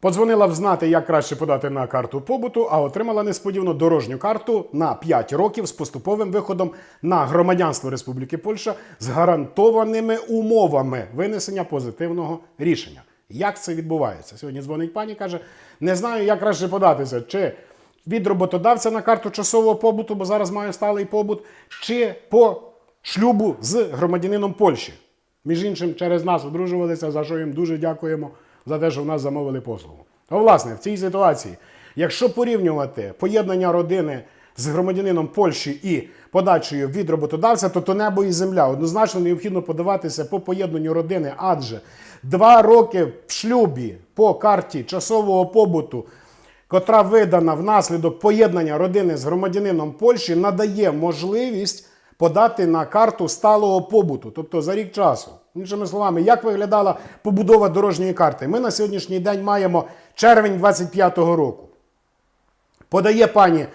Подзвонила взнати, як краще подати на карту побуту, а отримала несподівано дорожню карту на 5 років з поступовим виходом на громадянство Республіки Польща з гарантованими умовами винесення позитивного рішення. Як це відбувається? Сьогодні дзвонить пані каже: не знаю, як краще податися, чи від роботодавця на карту часового побуту, бо зараз маю сталий побут, чи по шлюбу з громадянином Польщі. Між іншим, через нас одружувалися, за що їм дуже дякуємо за те, що в нас замовили послугу. А власне, в цій ситуації, якщо порівнювати поєднання родини з громадянином Польщі і подачею від роботодавця, то то небо і земля. Однозначно необхідно подаватися по поєднанню родини, адже два роки в шлюбі по карті часового побуту котра видана внаслідок поєднання родини з громадянином Польщі, надає можливість подати на карту сталого побуту, тобто за рік часу. Іншими словами, як виглядала побудова дорожньої карти? Ми на сьогоднішній день маємо червень 25-го року. Подає пані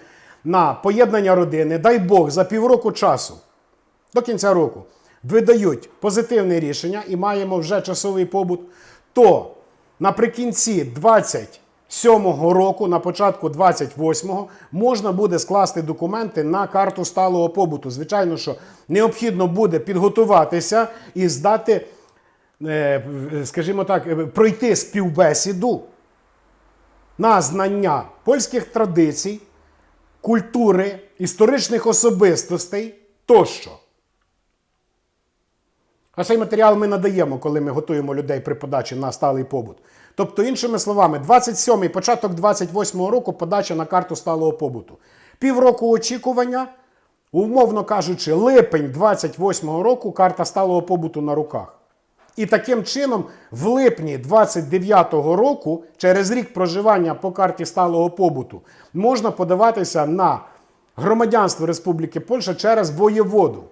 на поєднання родини, дай Бог, за півроку часу до кінця року видають позитивне рішення і маємо вже часовий побут, то наприкінці 27-го року, на початку 28-го, можна буде скласти документи на карту сталого побуту. Звичайно, що необхідно буде підготуватися і здати, е, скажімо так, е, пройти співбесіду на знання польських традицій, культури, історичних особистостей тощо. А цей матеріал ми надаємо, коли ми готуємо людей при подачі на сталий побут. Тобто, іншими словами, 27-й, початок 28-го року подача на карту сталого побуту. Півроку очікування, умовно кажучи, липень 28-го року карта сталого побуту на руках. І таким чином, в липні 29-го року, через рік проживання по карті сталого побуту, можна подаватися на громадянство Республіки Польща через воєводу.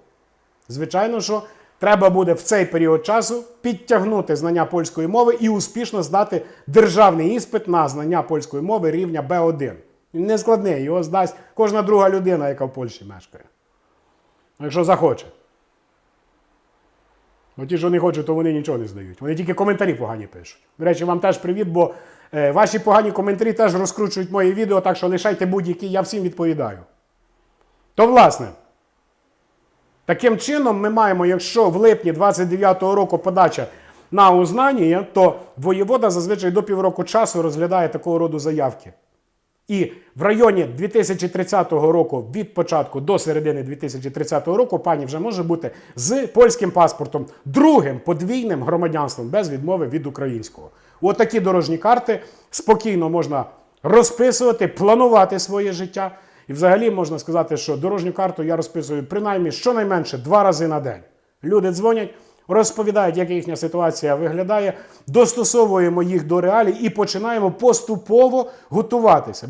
Звичайно, що треба буде в цей період часу підтягнути знання польської мови і успішно здати державний іспит на знання польської мови рівня Б1. Він не складний, його здасть кожна друга людина, яка в Польщі мешкає. Якщо захоче. Бо ті, що не хочуть, то вони нічого не здають. Вони тільки коментарі погані пишуть. До речі, вам теж привіт, бо е, ваші погані коментарі теж розкручують мої відео, так що лишайте будь-які, я всім відповідаю. То, власне, таким чином ми маємо, якщо в липні 29-го року подача на узнання, то воєвода зазвичай до півроку часу розглядає такого роду заявки. І в районі 2030 року, від початку до середини 2030 року, пані вже може бути з польським паспортом, другим подвійним громадянством без відмови від українського. От дорожні карти спокійно можна розписувати, планувати своє життя. І взагалі можна сказати, що дорожню карту я розписую принаймні щонайменше два рази на день. Люди дзвонять, розповідають, як їхня ситуація виглядає, достосовуємо їх до реалій і починаємо поступово готуватися.